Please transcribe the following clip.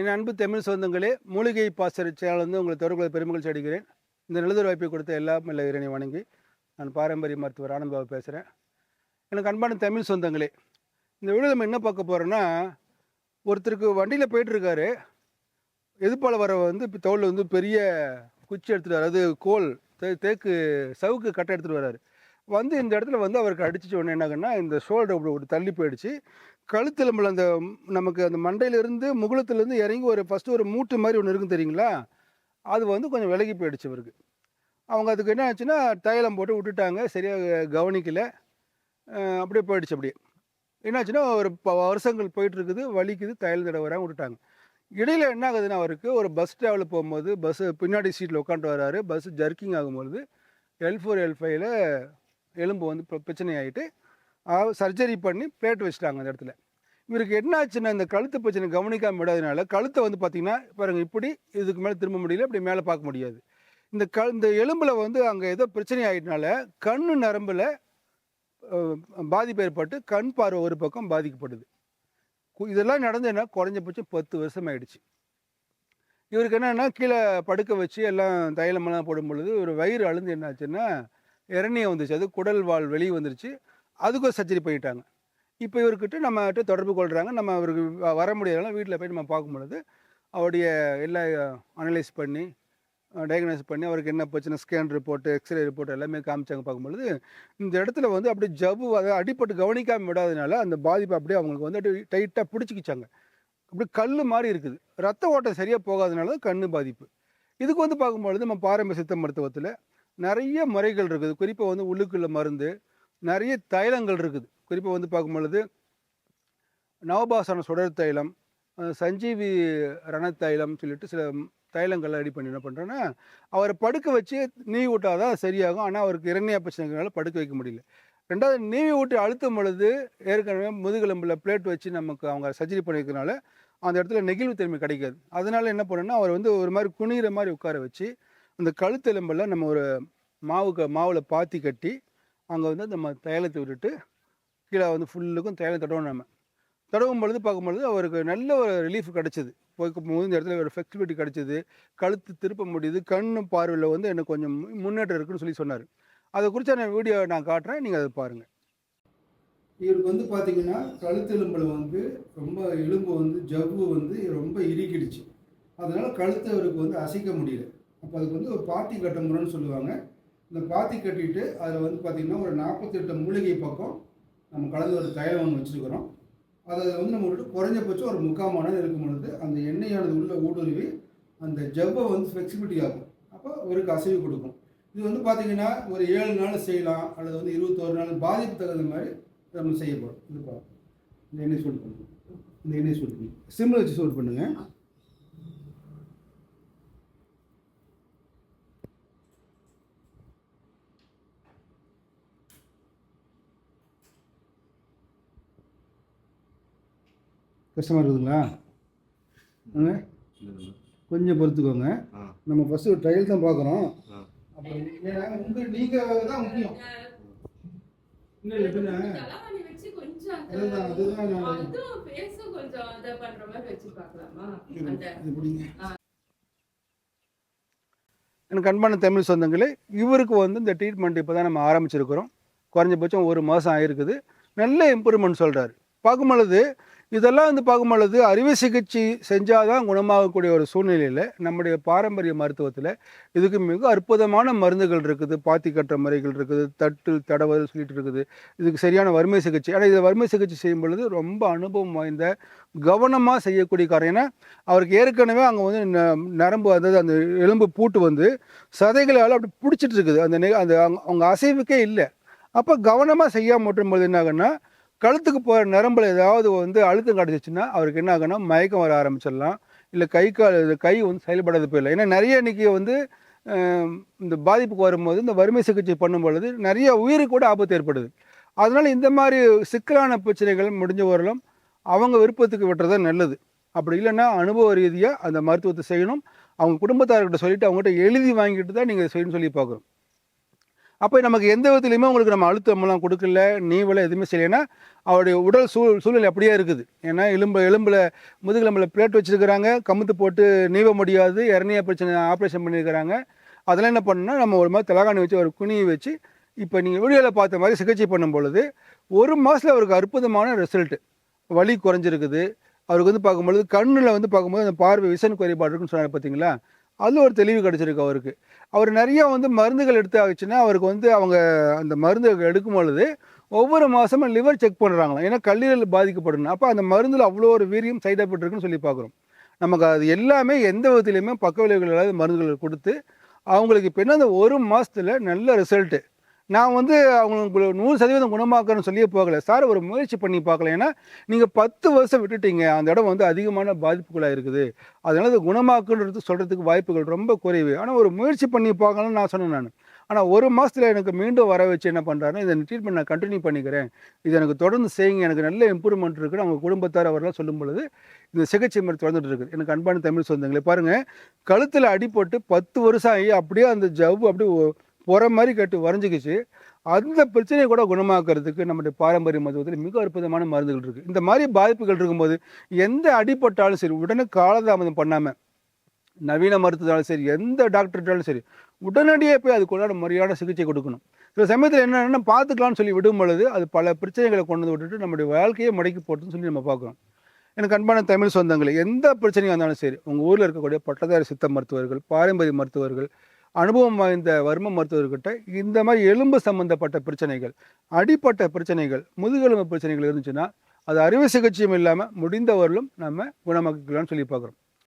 என் அன்பு தமிழ் சொந்தங்களே மூலிகை பாசறை சேனல் வந்து உங்களை தொடர்புகளை பெருமகிழ்ச்சி அடைகிறேன். இந்த நிலதொரு வாய்ப்பை கொடுத்த எல்லா இல்லை இறைனை வணங்கி நான் பாரம்பரிய மருத்துவர் ஆனந்த் பாபு பேசுகிறேன் எனக்கு அன்பான தமிழ் சொந்தங்களே இந்த வீடியோ நம்ம என்ன பார்க்க போகிறோன்னா ஒருத்தருக்கு வண்டியில் போயிட்டுருக்காரு. எதிர்ப்பால் வர வந்து இப்போ தோளில் வந்து பெரிய குச்சி எடுத்துகிட்டு வராரு. அது கோல் தே தேக்கு சவுக்கு கட்டை எடுத்துகிட்டு வராரு. வந்து இந்த இடத்துல வந்து அவருக்கு அடிச்சிச்ச உடனே என்னாகன்னா இந்த ஷோல்டர் அப்படி ஒரு தள்ளி போயிடுச்சு. கழுத்தெலும்பில் அந்த நமக்கு அந்த மண்டையிலேருந்து முகுளத்துலேருந்து இறங்கி ஒரு ஃபஸ்ட்டு ஒரு மூட்டு மாதிரி ஒன்று இருக்கும் தெரியுங்களா? அது வந்து கொஞ்சம் விலகி போயிடுச்சு அவருக்கு. அவங்க அதுக்கு என்ன ஆச்சுன்னா தைலம் போட்டு விட்டுட்டாங்க. சரியாக கவனிக்கலை. அப்படியே போயிடுச்சு அப்படியே. என்னாச்சுன்னா ஒரு ப வருஷங்கள் போயிட்டுருக்குது. வலிக்குது. தையல் தடவை வராங்க விட்டுட்டாங்க. இடையில் என்ன ஆகுதுன்னா அவருக்கு ஒரு பஸ் ட்ராவல் போகும்போது பஸ்ஸு பின்னாடி சீட்டில் உட்காந்துட்டு வராரு. பஸ் ஜர்க்கிங் ஆகும்போது எல் ஃபோர் எல் ஃபைவ்ல எலும்பு வந்து பிரச்சனை ஆகிட்டு சர்ஜரி பண்ணி பிளேட் வச்சுட்டாங்க அந்த இடத்துல. இவருக்கு என்ன ஆச்சுன்னா இந்த கழுத்து பிரச்சனை கவனிக்காமல் விடாதனால கழுத்தை வந்து பார்த்திங்கன்னா பாருங்க இப்படி இதுக்கு மேலே திரும்ப முடியல இப்படி மேலே பார்க்க முடியாது. இந்த க இந்த எலும்பில் வந்து அங்கே ஏதோ பிரச்சனை ஆகிட்டனால கண் நரம்பில் பாதிப்பு ஏற்பட்டு கண் பார்வை ஒரு பக்கம் பாதிக்கப்படுது. இதெல்லாம் நடந்ததுன்னா குறைஞ்சபட்சம் பத்து வருஷம் ஆயிடுச்சு இவருக்கு என்னன்னா கீழே படுக்க வச்சு எல்லாம் தைலமெல்லாம் போடும் பொழுது ஒரு வயிறு அழுந்து என்னாச்சுன்னா இரணியம் வந்துச்சு. அது குடல் வாழ் வெளியே வந்துருச்சு. அதுக்கும் சர்ஜரி பண்ணிட்டாங்க. இப்போ இவர்கிட்ட நம்மகிட்ட தொடர்பு கொள்கிறாங்க நம்ம அவருக்கு வ- வர முடியாதனால வீட்டில் போய் நம்ம பார்க்கும் பொழுது அவருடைய எல்லா அனலைஸ் பண்ணி டயக்னைஸ் பண்ணி அவருக்கு என்ன பிரச்சனை ஸ்கேன் ரிப்போர்ட்டு எக்ஸ்ரே ரிப்போர்ட் எல்லாமே காமிச்சாங்க பார்க்கும்பொழுது இந்த இடத்துல வந்து அப்படியே ஜவ்வு அதை அடிப்பட்டு கவனிக்காமல் விடாதனால அந்த பாதிப்பு அப்படியே அவங்களுக்கு வந்து அப்படியே டைட்டாக பிடிச்சிக்கிச்சாங்க. அப்படி கல் மாதிரி இருக்குது. ரத்த ஓட்டம் சரியாக போகாதனால தான் கண் பாதிப்பு. இதுக்கு வந்து பார்க்கும்பொழுது நம்ம பாரம்பரிய சித்த மருத்துவத்தில் நிறைய முறைகள் இருக்குது. குறிப்பாக வந்து உள்ளுக்குள்ள மருந்து நிறைய தைலங்கள் இருக்குது. குறிப்பாக வந்து பார்க்கும் பொழுது நவபாசன சுடர் தைலம் சஞ்சீவி ரணத்தைலம் சொல்லிட்டு சில தைலங்கள்லாம் ரெடி பண்ணி என்ன பண்ணுறேன்னா அவரை படுக்க வச்சு நீவி விட்டால் தான் சரியாகும். ஆனால் அவருக்கு இரண்டையாக பிரச்சனைகளால படுக்க வைக்க முடியல. ரெண்டாவது நீவி விட்டு அழுத்தும் பொழுது ஏற்கனவே முதுகெலும்பில் பிளேட் வச்சு நமக்கு அவங்க சர்ஜரி பண்ணியிருக்கனால அந்த இடத்துல நெகிழ்வு தன்மை கிடைக்காது. அதனால என்ன பண்ணுன்னா அவர் வந்து ஒரு மாதிரி குனிகிற மாதிரி உட்கார வச்சு அந்த கழுத்தெலும்பெல்லாம் நம்ம ஒரு மாவுக்கு மாவில் பாத்தி கட்டி அங்கே வந்து நம்ம தைலத்தை விட்டுட்டு கீழே வந்து ஃபுல்லுக்கும் தைலம் தடவணும் நம்ம. தடவும் பொழுது பார்க்கும் பொழுது அவருக்கு நல்ல ஒரு ரிலீஃப் கிடச்சிது. போது இந்த இடத்துல ஒரு ஃப்ளெக்சிபிலிட்டி கிடச்சிது. கழுத்து திருப்ப முடியுது. கண்ணு பார்வையில் வந்து எனக்கு கொஞ்சம் முன்னேற்றம் இருக்குன்னு சொல்லி சொன்னார். அதை குறித்த நான் வீடியோ நான் காட்டுறேன். நீங்கள் அதை பாருங்கள் இவருக்கு வந்து பார்த்தீங்கன்னா கழுத்து எலும்பில் வந்து ரொம்ப எலும்பு வந்து ஜவ்வு வந்து ரொம்ப இறுக்கிடுச்சு அதனால் கழுத்தை அவருக்கு வந்து அசைக்க முடியல. அப்போ அதுக்கு வந்து ஒரு பாத்தி கட்ட முறைன்னு சொல்லுவாங்க. இந்த பாத்தி கட்டிட்டு அதில் வந்து பார்த்திங்கன்னா ஒரு நாற்பத்தெட்டு மூலிகை பக்கம் நம்ம கலந்து ஒரு தைலம் ஒன்று வச்சுருக்கிறோம். அதை வந்து நம்ம விட்டு குறைஞ்சபட்சம் ஒரு முக்காமான இருக்கும் பொழுது அந்த எண்ணெயானது உள்ளே ஊடுருவி அந்த ஜவ்வை வந்து ஃப்ளெக்சிபிலிட்டி ஆகும். அப்போ அவருக்கு அசைவு கொடுக்கும். இது வந்து பார்த்திங்கன்னா ஒரு ஏழு நாள் செய்யலாம் அல்லது வந்து இருபத்தோரு நாள் பாதிப்பு தகுந்த மாதிரி நம்ம செய்யப்படும். இது பார்ப்போம் இந்த எண்ணெய் சூடு பண்ணுங்க. இந்த எண்ணெய் சூடு பண்ணுங்க சிம்மில் வச்சு சூடு பண்ணுங்கள் கஷ்டமாக இருக்குதுங்களா? கொஞ்சம் பொறுத்துக்கோங்க. நம்ம ஃபஸ்ட்டு ஒரு ட்ரையல் தான் பார்க்குறோம். அப்புறம் உங்கள் நீங்கள் தான் முக்கியம் இல்லை எப்படின்னா தலவாணி வச்சு கொஞ்சம் அந்த- அதுதான் அதுதான் நான் அதுவும் face உம் கொஞ்சம் இதை பண்ற மாதிரி வச்சு பார்க்கலாமா? இது அந்த இது பிடிங்க ஆ. எனக்கு அன்பான தமிழ் சொந்தங்களே இவருக்கு வந்து இந்த ட்ரீட்மெண்ட் இப்போ தான் நம்ம ஆரம்பிச்சிருக்கிறோம் குறைஞ்சபட்சம் ஒரு மாதம் ஆயிருக்குது நல்ல இம்ப்ரூவ்மெண்ட் சொல்கிறாரு பார்க்கும் பொழுது இதெல்லாம் வந்து பார்க்கும் பொழுது அறுவை சிகிச்சை செஞ்சால் தான் குணமாகக்கூடிய ஒரு சூழ்நிலையில் நம்முடைய பாரம்பரிய மருத்துவத்தில் இதுக்கு மிக அற்புதமான மருந்துகள் இருக்குது. பாத்தி கட்டுற முறைகள் இருக்குது. தட்டு தடவல் சொல்லிட்டு இருக்குது. இதுக்கு சரியான வறுமை சிகிச்சை. ஆனால் இதை வறுமை சிகிச்சை செய்யும் பொழுது ரொம்ப அனுபவம் வாய்ந்த கவனமாக செய்யக்கூடிய காரணம் ஏன்னா அவருக்கு ஏற்கனவே அங்கே வந்து ந- நரம்பு அதாவது அந்த எலும்பு பூட்டு வந்து சதைகளால் அப்படி பிடிச்சிட்டு இருக்குது. அந்த நெ- அந்த அவங்க- அசைவுக்கே இல்லை. அப்போ கவனமாக செய்யாம போது என்ன ஆகுன்னா கழுத்துக்கு போகிற நரம்பில் ஏதாவது வந்து அழுத்தம் கிடச்சிச்சின்னா அவருக்கு என்ன ஆகணும் மயக்கம் வர ஆரம்பிச்சிடலாம். இல்லை கை கால் கை வந்து செயல்படாது போயிடலாம். ஏன்னா நிறைய இன்றைக்கி வந்து இந்த பாதிப்புக்கு வரும்போது இந்த வறுமை சிகிச்சை பண்ணும் பொழுது நிறைய உயிருக்கு கூட ஆபத்து ஏற்படுது. அதனால் இந்த மாதிரி சிக்கலான பிரச்சனைகள் முடிஞ்ச வரலும் அவங்க விருப்பத்துக்கு விட்டுறது நல்லது. அப்படி இல்லைன்னா அனுபவ ரீதியாக அந்த மருத்துவத்தை செய்யணும். அவங்க குடும்பத்தார்கிட்ட சொல்லிட்டு அவங்ககிட்ட எழுதி வாங்கிட்டு தான் நீங்கள் செய்யணும்னு சொல்லி பார்க்குறோம் அப்போ நமக்கு எந்த விதத்துலையுமே உங்களுக்கு நம்ம அழுத்தமெல்லாம் கொடுக்கல நீவலை எதுவுமே செய்யலைன்னா அவருடைய உடல் சூழ் சூழல் அப்படியே இருக்குது. ஏன்னா எலும்பு எலும்பில் முதுகெலும்பில் பிளேட் வச்சுருக்கிறாங்க கமுத்து போட்டு நீவ முடியாது இரணிய பிரச்சனை ஆப்ரேஷன் பண்ணியிருக்கிறாங்க அதெல்லாம் என்ன பண்ணணும்னா நம்ம ஒரு மாதிரி தலகாணி வச்சு ஒரு குனியை வச்சு இப்போ நீங்கள் வீடியோவில் பார்த்த மாதிரி சிகிச்சை பண்ணும் பொழுது ஒரு மாதத்தில் அவருக்கு அற்புதமான ரிசல்ட்டு வலி குறைஞ்சிருக்குது. அவருக்கு வந்து பார்க்கும்பொழுது கண்ணில் வந்து பார்க்கும்போது அந்த பார்வை விசன் குறைபாடு இருக்குன்னு சொன்னார் பார்த்தீங்களா அதில் ஒரு தெளிவு கிடச்சிருக்கு அவருக்கு. அவர் நிறைய வந்து மருந்துகள் எடுத்து ஆச்சுன்னா அவருக்கு வந்து அவங்க அந்த மருந்து எடுக்கும் பொழுது ஒவ்வொரு மாதமும் லிவர் செக் பண்ணுறாங்களாம் ஏன்னா கல்லீரல் பாதிக்கப்படணும் அப்போ அந்த மருந்தில் அவ்வளோ ஒரு வீரியம் சைட் எஃபெக்ட் இருக்குன்னு சொல்லி பார்க்குறோம். நமக்கு அது எல்லாமே எந்த விதத்துலையுமே பக்க விளைவுகள் இல்லாத மருந்துகள் கொடுத்து அவங்களுக்கு இப்போ என்ன அந்த ஒரு மாதத்தில் நல்ல ரிசல்ட்டு நான் வந்து அவங்களுக்கு நூறு சதவீதம் குணமாக்குறேன்னு சொல்லியே போகல. சார் ஒரு முயற்சி பண்ணி பார்க்கல. ஏன்னா நீங்கள் பத்து வருஷம் விட்டுட்டீங்க. அந்த இடம் வந்து அதிகமான பாதிப்புகளாக இருக்குது. அதனால் அது குணமாக்குன்றது சொல்கிறதுக்கு வாய்ப்புகள் ரொம்ப குறைவு. ஆனால் ஒரு முயற்சி பண்ணி பார்க்கணும்னு நான் சொன்னேன் நான். ஆனால் ஒரு மாதத்தில் எனக்கு மீண்டும் வர வச்சு என்ன பண்ணுறாருன்னா இந்த ட்ரீட்மெண்ட் நான் கண்டினியூ பண்ணிக்கிறேன். இது எனக்கு தொடர்ந்து செய்யுங்க. எனக்கு நல்ல இம்ப்ரூவ்மெண்ட் இருக்குன்னு அவங்க குடும்பத்தார் அவரெல்லாம் சொல்லும் பொழுது இந்த சிகிச்சை முறை தொடர்ந்துட்டு இருக்குது. எனக்கு அன்பான தமிழ் சொந்தங்களே பாருங்கள் கழுத்தில் அடிபட்டு பத்து வருஷம் ஆகி அப்படியே அந்த ஜவ்வு அப்படியே புற மாதிரி கட்டு வரைஞ்சிக்கிச்சு. அந்த பிரச்சனையை கூட குணமாக்குறதுக்கு நம்முடைய பாரம்பரிய மருத்துவத்தில் மிக அற்புதமான மருந்துகள் இருக்குது இந்த மாதிரி பாதிப்புகள் இருக்கும்போது எந்த அடிப்பட்டாலும் சரி உடனே காலதாமதம் பண்ணாமல் நவீன மருத்துவத்தாலும் சரி எந்த டாக்டர்ட்டாலும் சரி உடனடியே போய் அதுக்குள்ளான முறையான சிகிச்சை கொடுக்கணும். சில சமயத்தில் என்னென்னா பார்த்துக்கலாம்னு சொல்லி விடும் பொழுது அது பல பிரச்சனைகளை கொண்டு வந்து விட்டுட்டு நம்முடைய வாழ்க்கையை முடக்கி போட்டுன்னு சொல்லி நம்ம பார்க்குறோம். எனக்கு அன்பான தமிழ் சொந்தங்களே எந்த பிரச்சனையாக இருந்தாலும் சரி உங்கள் ஊரில் இருக்கக்கூடிய பட்டதாரி சித்த மருத்துவர்கள் பாரம்பரிய மருத்துவர்கள் அனுபவம் வாய்ந்த வர்ம மருத்துவர்கிட்ட இந்த மாதிரி எலும்பு சம்பந்தப்பட்ட பிரச்சனைகள் அடிப்பட்ட பிரச்சனைகள் முதுகெலும்பு பிரச்சனைகள் இருந்துச்சுன்னா அது அறுவை சிகிச்சையும் இல்லாமல் முடிந்தவர்களும் நம்ம குணமாக்கிக்கலாம்னு சொல்லி பார்க்குறோம்.